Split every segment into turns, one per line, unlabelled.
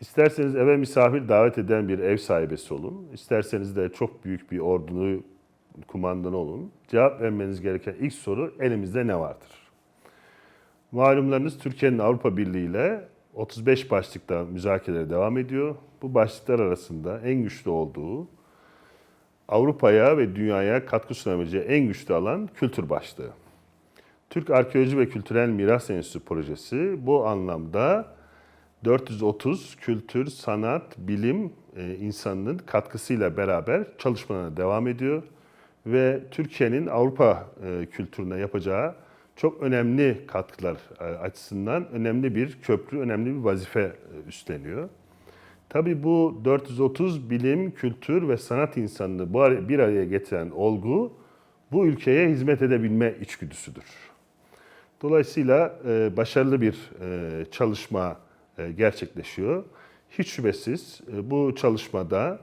İsterseniz eve misafir davet eden bir ev sahibesi olun. İsterseniz de çok büyük bir ordunu kumandanı olun. Cevap vermeniz gereken ilk soru elimizde ne vardır? Malumlarınız Türkiye'nin Avrupa Birliği ile 35 başlıkta müzakereler devam ediyor. Bu başlıklar arasında en güçlü olduğu Avrupa'ya ve dünyaya katkı sunabileceği en güçlü alan kültür başlığı. Türk Arkeoloji ve Kültürel Miras Enstitüsü projesi bu anlamda 430 kültür, sanat, bilim e, insanının katkısıyla beraber çalışmalarına devam ediyor ve Türkiye'nin Avrupa e, kültürüne yapacağı çok önemli katkılar e, açısından önemli bir köprü, önemli bir vazife e, üstleniyor. Tabii bu 430 bilim, kültür ve sanat insanını bir araya getiren olgu bu ülkeye hizmet edebilme içgüdüsüdür. Dolayısıyla başarılı bir çalışma gerçekleşiyor. Hiç şüphesiz e, bu çalışmada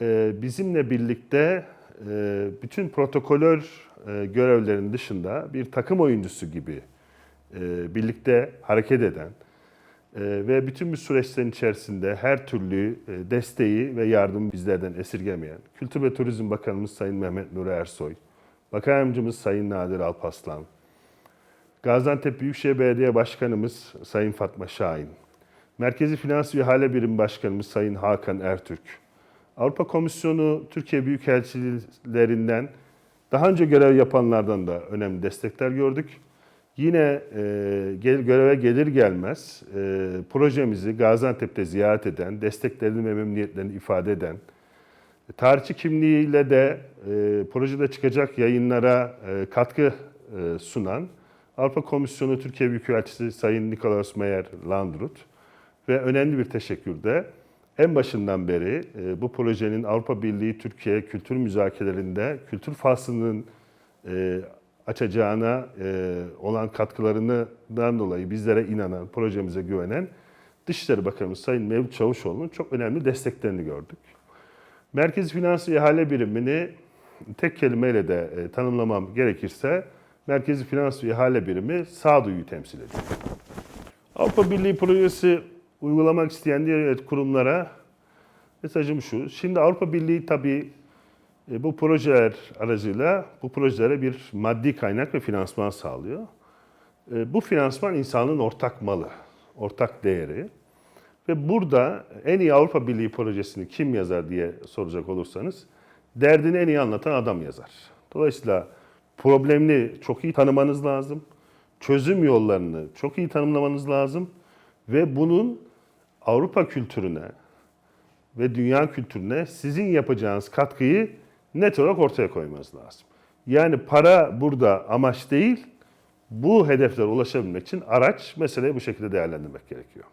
e, bizimle birlikte e, bütün protokolör e, görevlerin dışında bir takım oyuncusu gibi e, birlikte hareket eden e, ve bütün bu süreçlerin içerisinde her türlü e, desteği ve yardımı bizlerden esirgemeyen Kültür ve Turizm Bakanımız Sayın Mehmet Nuri Ersoy, Bakan Yardımcımız Sayın Nadir Alpaslan, Gaziantep Büyükşehir Belediye Başkanımız Sayın Fatma Şahin, Merkezi Finans ve İhale Birim Başkanımız Sayın Hakan Ertürk, Avrupa Komisyonu Türkiye Büyükelçilerinden daha önce görev yapanlardan da önemli destekler gördük. Yine e, gel, göreve gelir gelmez e, projemizi Gaziantep'te ziyaret eden, desteklerini ve memnuniyetlerini ifade eden, tarihçi kimliğiyle de e, projede çıkacak yayınlara e, katkı e, sunan Avrupa Komisyonu Türkiye Büyükelçisi Sayın Nikolaus Meyer Landrut ve önemli bir teşekkür de en başından beri e, bu projenin Avrupa Birliği Türkiye kültür müzakerelerinde kültür faslının e, açacağına e, olan katkılarından dolayı bizlere inanan, projemize güvenen Dışişleri Bakanımız Sayın Mevlüt Çavuşoğlu'nun çok önemli desteklerini gördük. Merkezi Finans İhale Birimini tek kelimeyle de e, tanımlamam gerekirse Merkezi Finans ve İhale Birimi sağduyuyu temsil ediyor. Avrupa Birliği projesi uygulamak isteyen diğer kurumlara mesajım şu. Şimdi Avrupa Birliği tabii e, bu projeler aracıyla bu projelere bir maddi kaynak ve finansman sağlıyor. E, Bu finansman insanın ortak malı, ortak değeri. Ve burada en iyi Avrupa Birliği projesini kim yazar diye soracak olursanız derdini en iyi anlatan adam yazar. Dolayısıyla problemini çok iyi tanımanız lazım. Çözüm yollarını çok iyi tanımlamanız lazım ve bunun Avrupa kültürüne ve dünya kültürüne sizin yapacağınız katkıyı net olarak ortaya koymanız lazım. Yani para burada amaç değil, bu hedeflere ulaşabilmek için araç meseleyi bu şekilde değerlendirmek gerekiyor.